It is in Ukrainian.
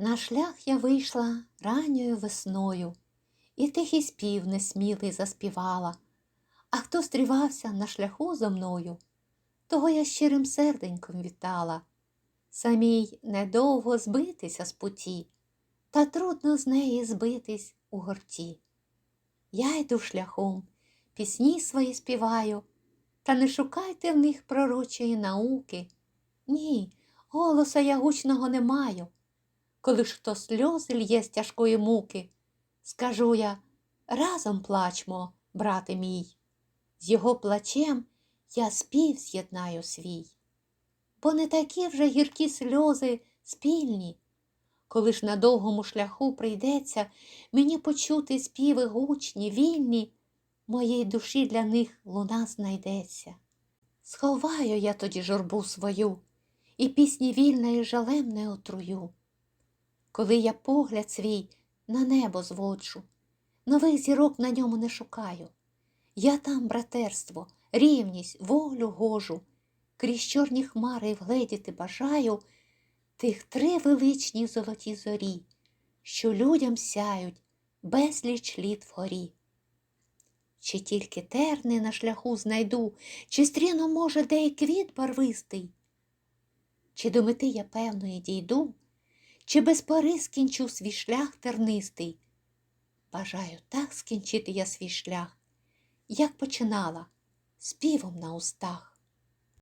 На шлях я вийшла ранньою весною, і тихий спів несмілий заспівала. А хто стрівався на шляху зо мною, того я щирим серденьком вітала. Самій недовго збитися з путі, та трудно з неї збитись у горті. Я йду шляхом, пісні свої співаю, та не шукайте в них пророчої науки. Ні, голоса я гучного не маю. Коли ж хто сльози лє з тяжкої муки, скажу я, разом плачмо, брате мій, з його плачем я спів з'єднаю свій. Бо не такі вже гіркі сльози спільні, коли ж на довгому шляху прийдеться мені почути співи гучні, вільні, моєї душі для них луна знайдеться. Сховаю я тоді журбу свою, і пісні вільної жалем не отрую. Коли я погляд свій на небо зводжу, нових зірок на ньому не шукаю. Я там братерство, рівність, волю гожу, крізь чорні хмари вгледіти бажаю тих три величні золоті зорі, що людям сяють безліч літ вгорі. Чи тільки терни на шляху знайду, чи стріну, може, де й квіт барвистий? Чи до мети я певної дійду, чи без пори скінчу свій шлях тернистий? Бажаю так скінчити я свій шлях, як починала, співом на устах.